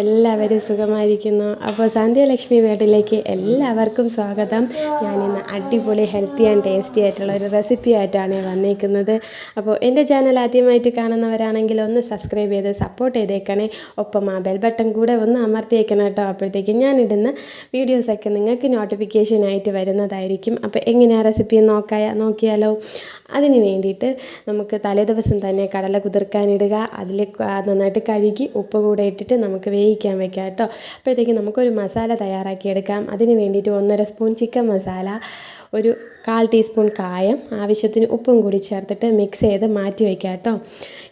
എല്ലാവരും സുഖമായിരിക്കുന്നു. അപ്പോൾ സന്ധ്യലക്ഷ്മി വീട്ടിലേക്ക് എല്ലാവർക്കും സ്വാഗതം. ഞാനിന്ന് അടിപൊളി ഹെൽത്തി ആൻഡ് ടേസ്റ്റി ആയിട്ടുള്ള ഒരു റെസിപ്പി ആയിട്ടാണ് വന്നിരിക്കുന്നത് അപ്പോൾ എന്റെ ചാനൽ ആദ്യമായിട്ട് കാണുന്നവരാണെങ്കിൽ ഒന്ന് സബ്സ്ക്രൈബ് ചെയ്ത് സപ്പോർട്ട് ചെയ്തേക്കണേ. ഒപ്പം ആ ബെൽ ബട്ടൺ കൂടെ ഒന്ന് അമർത്തിയേക്കണം കേട്ടോ. അപ്പോഴത്തേക്കും ഞാനിടുന്ന വീഡിയോസൊക്കെ നിങ്ങൾക്ക് നോട്ടിഫിക്കേഷനായിട്ട് വരുന്നതായിരിക്കും. അപ്പോൾ എങ്ങനെയാണ് റെസിപ്പി നോക്കായ നോക്കിയാലോ? അതിന് വേണ്ടിയിട്ട് നമുക്ക് തലേദിവസം തന്നെ കടല കുതിർക്കാനിടുക അതിൽ നന്നായിട്ട് കഴുകി ഉപ്പ് കൂടെ ഇട്ടിട്ട് നമുക്ക് വേവിക്കാൻ വെക്കാം കേട്ടോ. അപ്പോഴത്തേക്ക് നമുക്കൊരു മസാല തയ്യാറാക്കിയെടുക്കാം. അതിന് വേണ്ടിയിട്ട് ഒന്നര സ്പൂൺ ചിക്കൻ മസാല ഒരു കാൽ ടീസ്പൂൺ കായം ആവശ്യത്തിന് ഉപ്പും കൂടി ചേർത്തിട്ട് മിക്സ് ചെയ്ത് മാറ്റി വയ്ക്കുക കേട്ടോ.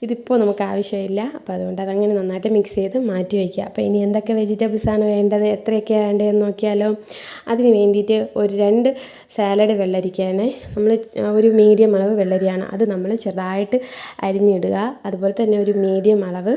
ഇതിപ്പോൾ നമുക്ക് ആവശ്യമില്ല. അപ്പോൾ അതുകൊണ്ട് അതങ്ങനെ നന്നായിട്ട് മിക്സ് ചെയ്ത് മാറ്റി വയ്ക്കുക അപ്പോൾ ഇനി എന്തൊക്കെ വെജിറ്റബിൾസാണ് വേണ്ടത് എത്രയൊക്കെയാണ് വേണ്ടതെന്ന് നോക്കിയാലോ. അതിന് വേണ്ടിയിട്ട് ഒരു രണ്ട് സാലഡ് വെള്ളരിക്കാനെ നമ്മൾ ഒരു മീഡിയം അളവ് വെള്ളരിയാണ്. അത് നമ്മൾ ചെറുതായിട്ട് അരിഞ്ഞിടുക. അതുപോലെ തന്നെ ഒരു മീഡിയം അളവ്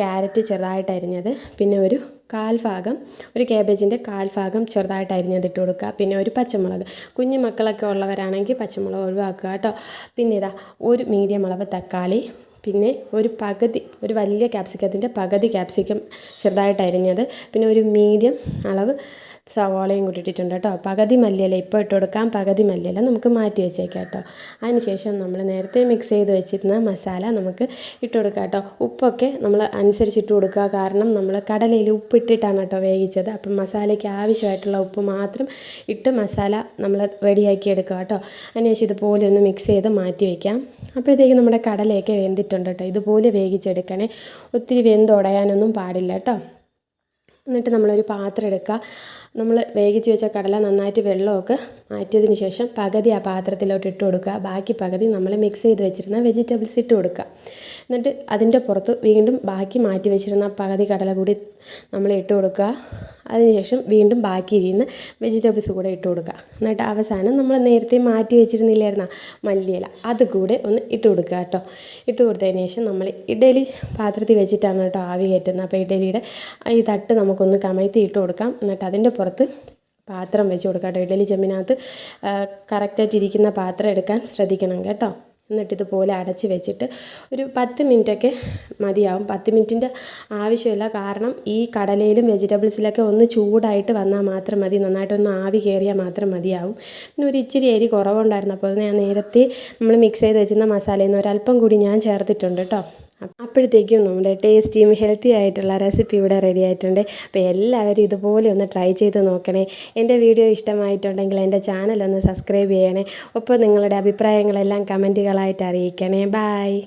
ക്യാരറ്റ് ചെറുതായിട്ട് അരിഞ്ഞത്. പിന്നെ ഒരു കാൽ ഭാഗം ഒരു കാബേജിന്റെ കാൽഭാഗം ഭാഗം ചെറുതായിട്ട് അരിഞ്ഞതിട്ട് കൊടുക്കുക. പിന്നെ ഒരു പച്ചമുളക് കുഞ്ഞു മക്കളൊക്കെ ഉള്ളവരാണെങ്കിൽ പച്ചമുളക് ഒഴിവാക്കുക കേട്ടോ. പിന്നെ ഇതാ ഒരു മീഡിയം അളവ് തക്കാളി പിന്നെ ഒരു പകുതി ഒരു വലിയ ക്യാപ്സിക്കത്തിന്റെ പകുതി ക്യാപ്സിക്കം ചെറുതായിട്ട് അരിഞ്ഞത് പിന്നെ ഒരു മീഡിയം അളവ് സവാളയും കൂടി ഇട്ടിട്ടുണ്ട് കേട്ടോ. പകുതി മല്ലിയില ഇപ്പോൾ ഇട്ട് കൊടുക്കാം. പകുതി മല്ലിയില നമുക്ക് മാറ്റി വെച്ചേക്കാം കേട്ടോ. അതിനുശേഷം നമ്മൾ നേരത്തെ മിക്സ് ചെയ്ത് വെച്ചിരുന്ന മസാല നമുക്ക് ഇട്ട് കൊടുക്കാം കേട്ടോ. ഉപ്പൊക്കെ നമ്മൾ അനുസരിച്ച് ഇട്ട് കൊടുക്കുക. കാരണം നമ്മൾ കടലയിൽ ഉപ്പ് ഇട്ടിട്ടാണ് കേട്ടോ വേവിച്ചത്. അപ്പം മസാലയ്ക്ക് ആവശ്യമായിട്ടുള്ള ഉപ്പ് മാത്രം ഇട്ട് മസാല നമ്മൾ റെഡിയാക്കി എടുക്കുക കേട്ടോ. അതിനുശേഷം ഇതുപോലെ ഒന്ന് മിക്സ് ചെയ്ത് മാറ്റി വയ്ക്കാം അപ്പോഴത്തേക്ക് നമ്മുടെ കടലയൊക്കെ വെന്തിട്ടുണ്ട് കേട്ടോ. ഇതുപോലെ വേവിച്ചെടുക്കണേ. ഒത്തിരി വെന്തുടയാനൊന്നും പാടില്ല കേട്ടോ. എന്നിട്ട് നമ്മളൊരു പാത്രം എടുക്കുക. നമ്മൾ വേവിച്ച് വെച്ച കടല നന്നായിട്ട് വെള്ളമൊക്കെ മാറ്റിയതിന് ശേഷം പകുതി ആ പാത്രത്തിലോട്ട് ഇട്ട് കൊടുക്കുക. ബാക്കി പകുതി നമ്മൾ മിക്സ് ചെയ്ത് വെച്ചിരുന്ന വെജിറ്റബിൾസ് ഇട്ട് കൊടുക്കുക. എന്നിട്ട് അതിന്റെ പുറത്ത് വീണ്ടും ബാക്കി മാറ്റി വെച്ചിരുന്ന പകുതി കടല കൂടി നമ്മൾ ഇട്ട് കൊടുക്കുക. അതിനുശേഷം വീണ്ടും ബാക്കി ഇരിക്കുന്ന വെജിറ്റബിൾസ് കൂടെ ഇട്ട് കൊടുക്കുക. എന്നിട്ട് അവസാനം നമ്മൾ നേരത്തെ മാറ്റി വെച്ചിരുന്നില്ലായിരുന്ന? മല്ലിയില. അത് കൂടെ ഒന്ന് ഇട്ട് കൊടുക്കുക കേട്ടോ. ഇട്ട് കൊടുത്തതിന് ശേഷം നമ്മൾ ഇഡലി പാത്രത്തിൽ വെച്ചിട്ടാണ് കേട്ടോ ആവി കയറ്റുന്നത്. അപ്പോൾ ഇഡലിയുടെ ഈ തട്ട് നമുക്കൊന്ന് കമഴ്ത്തി ഇട്ട് കൊടുക്കാം. എന്നിട്ട് അതിന്റെ പുറത്ത് പാത്രം വെച്ച് കൊടുക്കാം കേട്ടോ. ഇഡലി ചെമ്മിനകത്ത് കറക്റ്റായിട്ട് ഇരിക്കുന്ന പാത്രം എടുക്കാൻ ശ്രദ്ധിക്കണം കേട്ടോ. എന്നിട്ട് ഇതുപോലെ അടച്ച് വെച്ചിട്ട് ഒരു പത്ത് മിനിറ്റൊക്കെ മതിയാവും. പത്ത് മിനിറ്റിന്റെ ആവശ്യമില്ല. കാരണം ഈ കടലയിലും വെജിറ്റബിൾസിലൊക്കെ ഒന്ന് ചൂടായിട്ട് വന്നാൽ മാത്രം മതി. നന്നായിട്ടൊന്ന് ആവി കയറിയാൽ മാത്രം മതിയാവും. പിന്നെ ഒരു ഇച്ചിരി എരി കുറവുണ്ടായിരുന്നു. അപ്പോൾ ഞാൻ നേരത്തെ നമ്മൾ മിക്സ് ചെയ്ത് വെച്ചിരുന്ന മസാലയിൽ നിന്ന് ഒരല്പം കൂടി ഞാൻ ചേർത്തിട്ടുണ്ട് കേട്ടോ. അപ്പോഴത്തേക്കും നമ്മുടെ ടേസ്റ്റിയും ഹെൽത്തി ആയിട്ടുള്ള റെസിപ്പി ഇവിടെ റെഡി ആയിട്ടുണ്ട്. അപ്പോൾ എല്ലാവരും ഇതുപോലെ ഒന്ന് ട്രൈ ചെയ്ത് നോക്കണേ. എന്റെ വീഡിയോ ഇഷ്ടമായിട്ടുണ്ടെങ്കിൽ എന്റെ ചാനൽ ഒന്ന് സബ്സ്ക്രൈബ് ചെയ്യണേ. ഒപ്പം നിങ്ങളുടെ അഭിപ്രായങ്ങളെല്ലാം കമന്റുകളായിട്ട് അറിയിക്കണേ. ബായ്